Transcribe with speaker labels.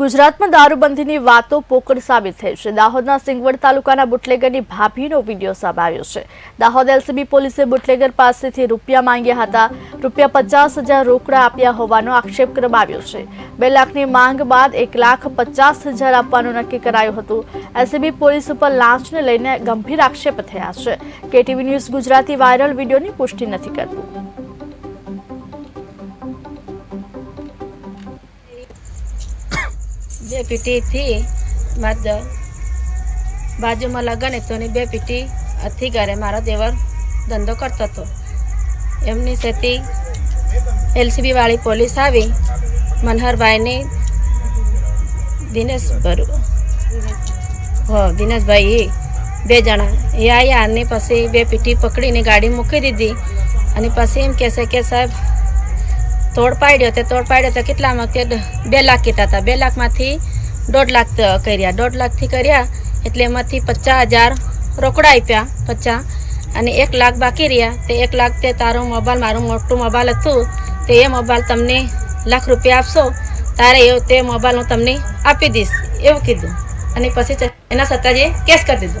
Speaker 1: ગુજરાતમાં દારૂબંધીની વાતો પોકળ સાબિત થઈ છે. દાહોદના સિંગવડ તાલુકાના બુટલેગરની ભાભીનો વીડિયો સામે આવ્યો છે. દાહોદ એલસીબી પોલીસે બુટલેગર પાસેથી રૂપિયા માંગ્યા હતા. રૂપિયા પચાસ હજાર રોકડા આપ્યા હોવાનો આક્ષેપ કરવામાં આવ્યો છે. બે લાખની માંગ બાદ એક લાખ પચાસ હજાર આપવાનું નક્કી કરાયું હતું. એલસીબી પોલીસ ઉપર લાંચને લઈને ગંભીર આક્ષેપ થયા છે. કેટીવી ન્યૂઝ ગુજરાતી વાયરલ વિડીયોની પુષ્ટિ નથી કરતું.
Speaker 2: બે પીટીથી માદ બાજુમાં લગન હતો ને બે પીટી અથી ઘરે. મારો દેવર ધંધો કરતો હતો. એમની સેથી એલસીબી વાળી પોલીસ આવી. મનહરભાઈને દિનેશ ભરુ હો, દિનેશભાઈ બે જણા. એ આવ્યા અને પછી બે પીટી પકડીને ગાડી મૂકી દીધી. અને પછી એમ કહેશે કે સાહેબ તોડ પાડ્યો તે તોડ પાડ્યો તો કેટલામાં કે બે લાખ કીધા હતા. બે લાખમાંથી દોઢ લાખ કર્યા. દોઢ લાખથી કર્યા એટલે એમાંથી પચાસ હજાર રોકડા આપ્યા, પચાસ. અને એક લાખ બાકી રહ્યા. તે એક લાખ તે તારો મોબાઈલ, મારું મોટું મોબાઈલ હતું. તે એ મોબાઈલ તમને લાખ રૂપિયા આપશો? તારે એ તે મોબાઈલ હું તમને આપી દઈશ. એવું કીધું. અને પછી એના સત્તાજીએ કેસ કરી દીધો.